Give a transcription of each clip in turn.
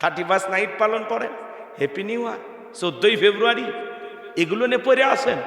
Thirty first night পালন করেন। Happy new year চোদ্দোই ফেব্রুয়ারি। এগুলো নিয়ে পড়ে আসেন।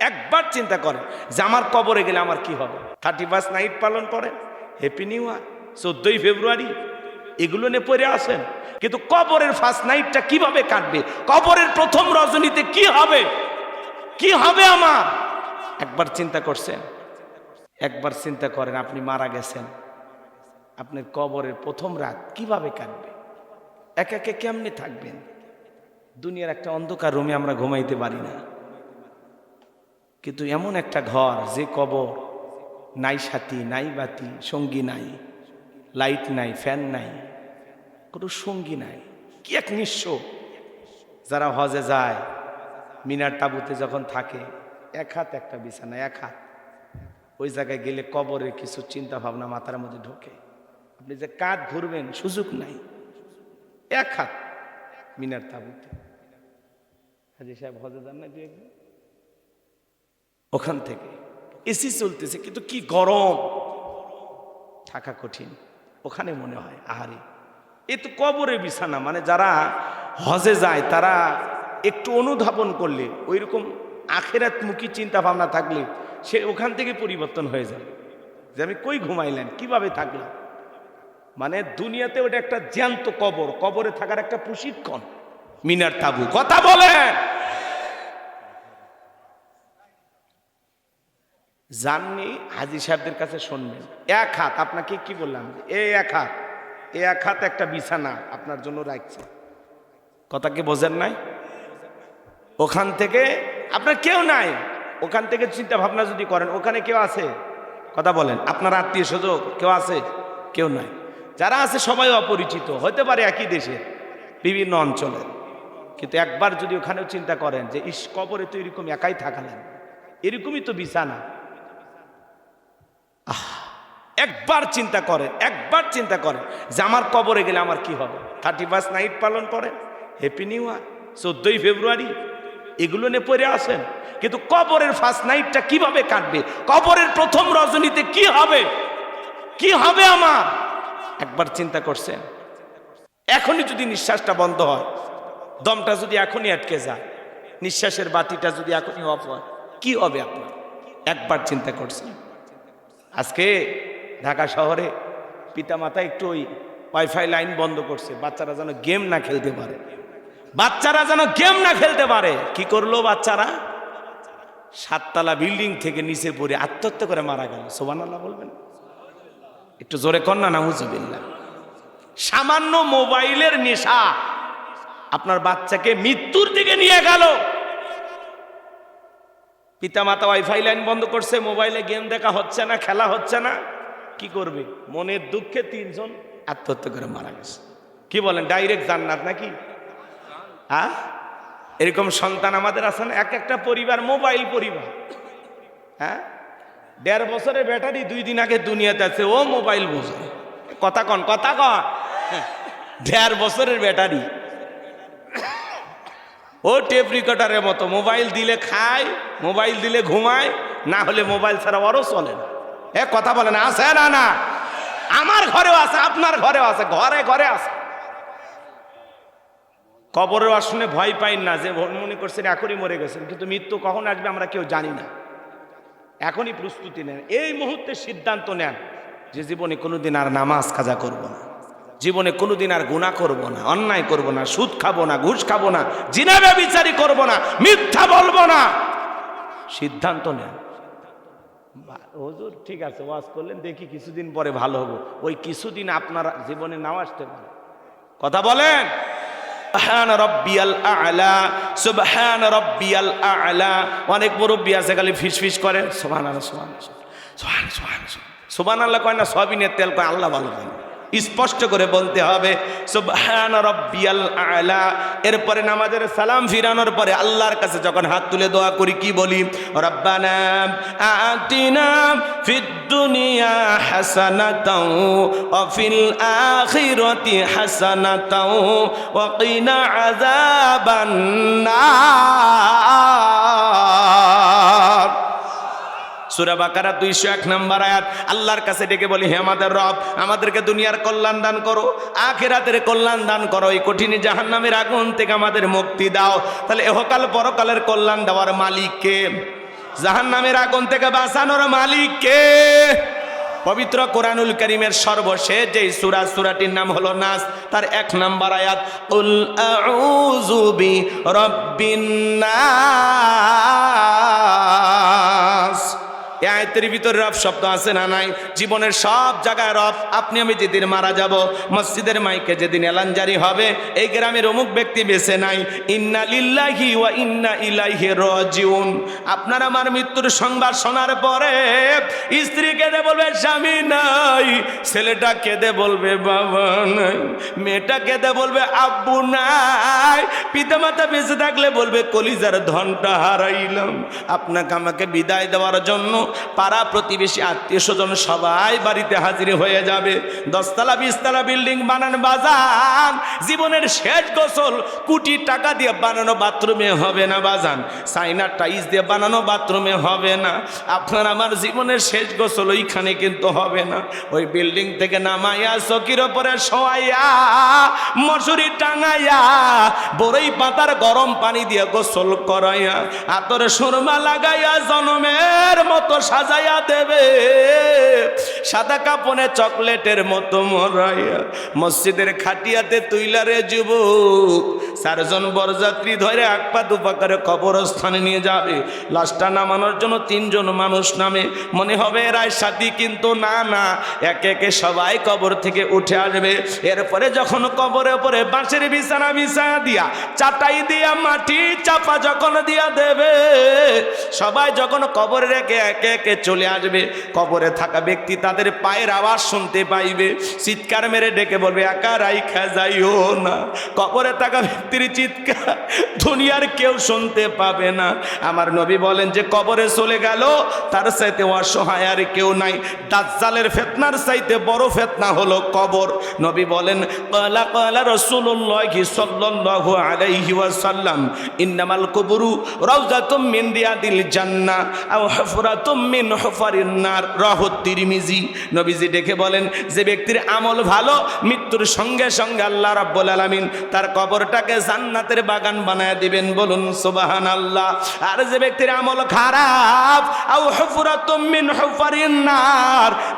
একবার চিন্তা করেন যে আমার কবরে গেলে আমার কি হবে। থার্টি ফার্স্ট নাইট পালন করেন। হ্যাপি নিউ ইয়ার চোদ্দোই ফেব্রুয়ারি। এগুলো নিয়ে পড়ে আসেন। কিন্তু কবরের ফার্স্ট নাইটটা কীভাবে কাটবে? কবরের প্রথম রজনীতে কি হবে? কি হবে আমার? একবার চিন্তা করছেন? একবার চিন্তা করেন আপনি মারা গেছেন। আপনার কবরের প্রথম রাত কীভাবে কাটবে? একে একে কেমনে থাকবেন? দুনিয়ার একটা অন্ধকার রুমে আমরা ঘুমাইতে পারি না। কিন্তু এমন একটা ঘর, যে কবর, নাই সাথী নাই বাতি, সঙ্গী নাই, লাইট নাই, ফ্যান নাই, কোনো সঙ্গী নাই। কি এক নিঃস্ব। যারা হজে যায়, মিনার তাবুতে যখন থাকে, এক হাত একটা বিছানা, এক হাত। ওই জায়গায় গেলে কবরের কিছু চিন্তা ভাবনা মাথার মধ্যে ঢোকে। আপনি যে কাঁধ ঘুরবেন, সুযোগ নাই। এক হাত মিনার তাবুতে। হাজি সাহেব হজে যান না দু একদিন? ওখান থেকে এসি চলতেছে, কিন্তু কি গরম। থাকা কঠিন। ওখানে মনে হয়, আহারে, এ তো কবরে বিছানা। মানে যারা হজে যায়, তারা একটু অনুধাবন করলে ওই রকম আখেরাতমুখী চিন্তা ভাবনা থাকলে সে ওখান থেকে পরিবর্তন হয়ে যায় যে আমি কই ঘুমাইলেন কীভাবে থাকলাম? মানে দুনিয়াতে ওটা একটা জ্যান্ত কবর, কবরে থাকার একটা প্রশিক্ষণ। মিনার তাবু, কথা বলেন। জাননি, হাজি সাহেবদের কাছে শুনবেন। এক হাত, আপনাকে কি বললাম? এ এক হাত, এ এক হাত একটা বিছানা আপনার জন্য রাখছে। কথা কি বোঝেন নাই? ওখান থেকে, আপনার কেউ নাই? ওখান থেকে চিন্তা ভাবনা যদি করেন, ওখানে কেউ আছে? কথা বলেন, আপনার আত্মীয় স্বজন কেউ আছে? কেউ নাই। যারা আছে সবাই অপরিচিত হতে পারে একই দেশে, বিভিন্ন অঞ্চলের। কিন্তু একবার যদি ওখানেও চিন্তা করেন যে, ইস, কবরে তো এরকম একাই থাকালেন এরকমই তো বিছানা। একবার চিন্তা করেন একবার চিন্তা করেন যে, আমার কবরে গেলে আমার কি হবে? থার্টি ফার্স্ট নাইট পালন করেন হ্যাপি নিউ ইয়ার চোদ্দোই ফেব্রুয়ারি, এগুলো নিয়ে পড়ে আসেন। কিন্তু কবরের ফার্স্ট নাইটটা কীভাবে কাটবে? কবরের প্রথম রজনীতে কি হবে? কি হবে আমার? একবার চিন্তা করছেন এখনই যদি নিঃশ্বাসটা বন্ধ হয়, দমটা যদি এখনই আটকে যায়, নিঃশ্বাসের বাতিটা যদি এখনই অফ হয়, কি হবে আপনার? একবার চিন্তা করছেন আজকে ঢাকা শহরে পিতামাতা একটু ওই ওয়াইফাই লাইন বন্ধ করছে, বাচ্চারা যেন গেম না খেলতে পারে। বাচ্চারা যেন গেম না খেলতে পারে। কি করল বাচ্চারা? সাততলা বিল্ডিং থেকে নিচে পড়ে আত্মহত্যা করে মারা গেল। সোবান আল্লাহ বলবেন? একটু জোরে কন্যা নাহুজবিল্লা সামান্য মোবাইলের নেশা আপনার বাচ্চাকে মৃত্যুর দিকে নিয়ে গেল। পিতামাতা ওয়াইফাই লাইন বন্ধ করছে, মোবাইলে গেম দেখা হচ্ছে না, খেলা হচ্ছে না। কি করবে? মনের দুঃখে তিনজন আত্মহত্যা করে মারা গেছে। কি বলেন, ডাইরেক্ট জান্নাত নাকি? হ্যাঁ? এরকম সন্তান আমাদের আছেন এক একটা পরিবার, মোবাইল পরিবার। হ্যাঁ? দেড় বছরের ব্যাটারি দুই দিন আগে দুনিয়াতে আছে, ও মোবাইল বোঝে। কথা কন কথা কন। দেড় বছরের ব্যাটারি। ও টেপ রিকর্ডারের মতো, মোবাইল দিলে খায়, মোবাইল দিলে ঘুমায়, না হলে মোবাইল ছাড়া ওরও চলে না। এ কথা বলে না, আছে না না? আমার ঘরেও আছে, আপনার ঘরেও আছে, ঘরে ঘরে আছে। কবরের শুনে ভয় পাই না যে, মনে করছেন এখনই মরে গেছেন, কিন্তু মৃত্যু কখন আসবে আমরা কেউ জানি না। এখনই প্রস্তুতি নেন। এই মুহূর্তে সিদ্ধান্ত নেন যে জীবনে কোনোদিন আর নামাজ খাজা করব না। জীবনে কোনোদিন আর গুণা করব না, অন্যায় করব না, সুদ খাব না, ঘুষ খাব না জিনাবে বিচারি করব না, মিথ্যা বলব না। সিদ্ধান্ত নেন। হুজুর, ঠিক আছে, ওয়াজ করলেন, দেখি কিছুদিন পরে ভালো হব। ওই কিছুদিন আপনার জীবনে নাও আসতে পারে কথা বলেন? সুবহান রব্বিয়াল আ'লা, সুবহান রব্বিয়াল আ'লা। অনেক মুরব্বী আছে খালি ফিস ফিস করেন সুবহানাল্লাহ সুবহানাল্লাহ। সুবহান সুবহান সুবহানাল্লাহ কয় না সবিনের তেল কয়, আল্লাহ ভালো কয় স্পষ্ট করে বলতে হবে এরপরে নামাজের সালাম ফিরানোর পরে আল্লাহর কাছে যখন হাত তুলে দোয়া করি, কি বলি? রব্বানা আতিনা ফিদ দুনিয়া হাসানাতাও ওয়া ফিল আখিরাতি হাসানাতাও ওয়া কিনা সুরা বাকারা দুইশো এক নাম্বার আয়াত। আল্লাহর কাছে ডেকে বলি, হে আমাদের রব, আমাদেরকে দুনিয়ার কল্যাণ দান করো, আখেরাতের কল্যাণ দান করো, এই কঠিন জাহান্নামের আগুন থেকে আমাদের মুক্তি দাও। তাহলে এহকাল পরকালের কল্যাণ দেওয়ার মালিককে জাহান্নামের আগুন থেকে বাঁচানোর মালিককে পবিত্র কোরআনুল করিমের সর্বশেষ যে সুরা, সুরাটির নাম হলো নাস, তার এক নাম্বার আয়াত, উল আউযু বি নাস। আয়তের ভিতরে রব শব্দ আছে না নাই? জীবনের সব জায়গায় রব, আপনি আমি যেদিন মারা যাব, মসজিদের মাইকে যেদিন এলান জারি হবে, এই গ্রামের অমুক ব্যক্তি বেছে নাই। ইন্না লিল্লাহি ওয়া ইন্না ইলাইহি রাজিউন। আপনার আমার মৃত্যুর সংবাদ শোনার পরে স্ত্রী কেঁদে বলবে, স্বামী নাই। ছেলেটা কেঁদে বলবে, বাবা নাই। মেয়েটা কেঁদে বলবে, আব্বু নাই। পিতামাতা বেঁচে থাকলে বলবে, কলিজার ধনটা হারাইলাম। আপনাকে আমাকে বিদায় দেওয়ার জন্য পাড়া প্রতিবেশী আত্মীয় স্বজন সবাই বাড়িতে হাজির হয়ে যাবে। দশতলা, বিশতলা বিল্ডিং বানান বাজান। জীবনের শেষ গোসল কোটি টাকা দিয়ে বানানো বাথরুমে হবে না বাজান। সাইনা টাইস দিয়ে বানানো বাথরুমে হবে না। আপনার আমার জীবনের শেষ গোসল ওইখানে কিন্তু হবে না। ওই বিল্ডিং থেকে নামাইয়া চকির ওপরে শোয়াইয়া, মশুরি টাঙাইয়া বড়ই পাতার গরম পানি দিয়ে গোসল করাইয়া, আতরে সুরমা লাগাইয়া জনমের মতো সাজাইয়া দেবে। সাদা কাপনে চকলেটের মতো মরাইয়া মসজিদের খাটিয়াতে তুইলারে যুবক। চারজন বরযাত্রী ধরে এক পা দুপা কবরস্থানে নিয়ে যাবে। লাশটা নামানোর জন্য তিনজন মানুষ নামে। মনে হবে রায় সাথী, কিন্তু না না, একে একে সবাই কবর থেকে উঠে আসবে। এরপরে যখন কবরে উপরে বাঁশের বিছানা বিছানা দিয়া, চাটাই দিয়া মাটি চাপা যখন দিয়া দেবে, সবাই যখন কবরে রেখে একে একে চলে আসবে? কবরে থাকা ব্যক্তি তাদের পায়ের আওয়াজ শুনতে পাইবে। চিৎকার মেরে ডেকে বলবে, একা রাইখা যাইও না। কবরে থাকা ব্যক্তির চিৎকার দুনিয়ার কেউ শুনতে পাবে না। আমার নবী বলেন যে, কবরে চলে গেল, তার চাইতে অসহায় আর কেউ নাই। দাজ্জালের ফেতনার চাইতে বড় ফেতনা হলো কবর। নবী বলেন কলা কলা রসুল্লাহি সাল্লাল্লাহু আলাইহি ওয়াসাল্লাম, ইন্নামাল কবরু রাউজাতুম মিন রিয়াদিল জান্নাহ, আও হুফরাতুম মিন হুফারিন রাহু তিরমিজি। নবীজি ডেকে বলেন, যে ব্যক্তির আমল ভালো, মৃত্যুর সঙ্গে সঙ্গে আল্লাহ রাব্বুল আলামিন তার কবরটাকে জান্নাতের বাগান বানায় দিবেন। বলুন, সুবহানাল্লাহ। আর যে ব্যক্তির আমল খারাপ, আও হুফরাতুম মিন হুফারিন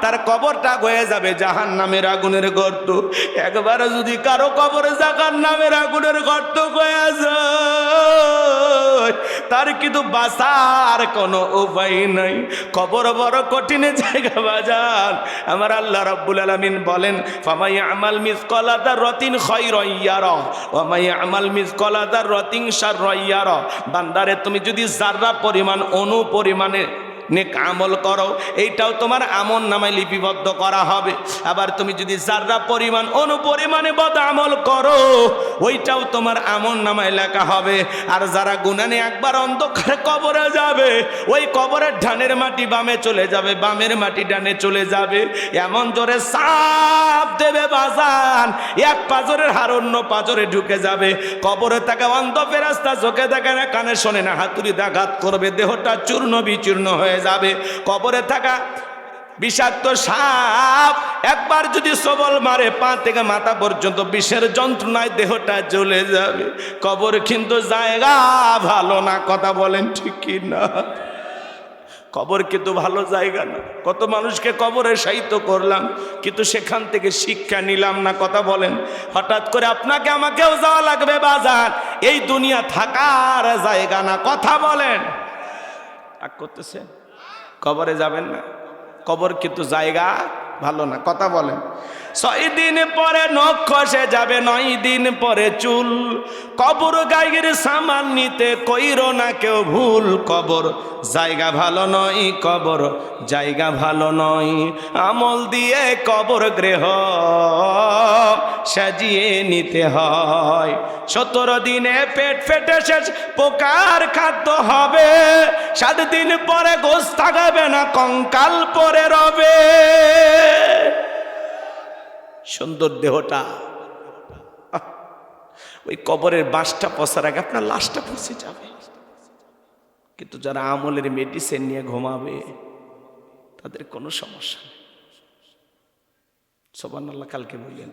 তার কবরটা হয়ে যাবে জাহান্নামের আগুনের গর্ত। একবার যদি কারও কবর জাহান নামের আগুনের গর্ত হয়ে যায় তার কিন্তু বাঁচার কোনো উপায় নাই। কবর বড় কঠিন জায়গা বাজার। আমার আল্লাহ রাব্বুল আলামিন বলেন, ফামাই আমাল মিস কলাদার রতিন খয় রইয়ার ওমাই আমাল মিস কলাদার রতিন সার রইয়ার বান্দারে, তুমি যদি যার্রা পরিমাণ অনু পরিমাণে নেক আমল করো, এইটাও তোমার আমল নামায় লিপিবদ্ধ করা হবে। আবার তুমি যদি যার্রা পরিমাণ অনুপরিমাণে বদ আমল করো ওইটাও তোমার আমন নামায় লেখা হবে। আর যারা গুনানে একবার অন্ধকার কবরে যাবে, ওই কবরের ধানের মাটি বামে চলে যাবে, বামের মাটি ডানে চলে যাবে। এমন জোরে সাপ দেবে বাজান, এক পাজরের হার অন্য পাজরে ঢুকে যাবে। কবরে থাকা অন্ধ ফেরাস্তা চোখে দেখে না, কানে শোনে না, হাতুড়ি দাঘাত করবে, দেহটা চূর্ণ বিচূর্ণ হয়ে যাবে। কবরে থাকা বিষাক্ত সাপ একবার যদি সবল মারে, পা থেকে মাথা পর্যন্ত বিষের যন্ত্রণায় দেহটা চলে যাবে। কবর কিন্তু জায়গা ভালো না, কথা বলেন ঠিক কি না কবর কিন্তু ভালো জায়গা না। কত মানুষকে কবরে সাহিত্য করলাম, কিন্তু সেখান থেকে শিক্ষা নিলাম না, কথা বলেন। হঠাৎ করে আপনাকে আমাকেও যাওয়া লাগবে বাজার। এই দুনিয়া থাকার জায়গা না, কথা বলেন। করতেছেন? কবরে যাবেন না। কবর কিন্তু জায়গা ভালো না। কথা বলেন। ছয় দিন পরে নখ খসে যাবে, নয় দিন পরে চুল। কবর গাইয়ের সামান নিতে কইর না কেউ ভুল কবর। জায়গা ভালো নয় কবর, জায়গা ভালো নয়। আমল দিয়ে কবর গৃহ সাজিয়ে নিতে হয়। সতেরো দিনে পেট ফেটে শেষ, পোকার খাদ্য হবে। সাত দিন পরে গোস থাকাবে না, কঙ্কাল পরে রবে। সুন্দর দেহটা। ওই কবরের বাঁশটা পচার আগে আপনার লাশটা পচে যাবে। কিন্তু যারা আমলের মেডিসিন নিয়ে ঘুমাবে, তাদের কোনো সমস্যা নেই। সোবান আল্লাহ কালকে বললেন।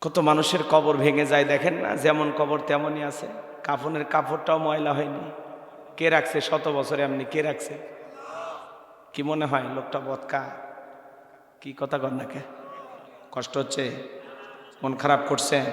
কত মানুষের কবর ভেঙে যায় দেখেন না? যেমন কবর তেমনই আছে। কাফনের কাপড়টাও ময়লা হয়নি। কে রাখছে? শত বছরে আপনি কে রাখছে? কি মনে হয় লোকটা বদকা? কি কথা কর নাকে? কষ্ট হচ্ছে? মন খারাপ করছেন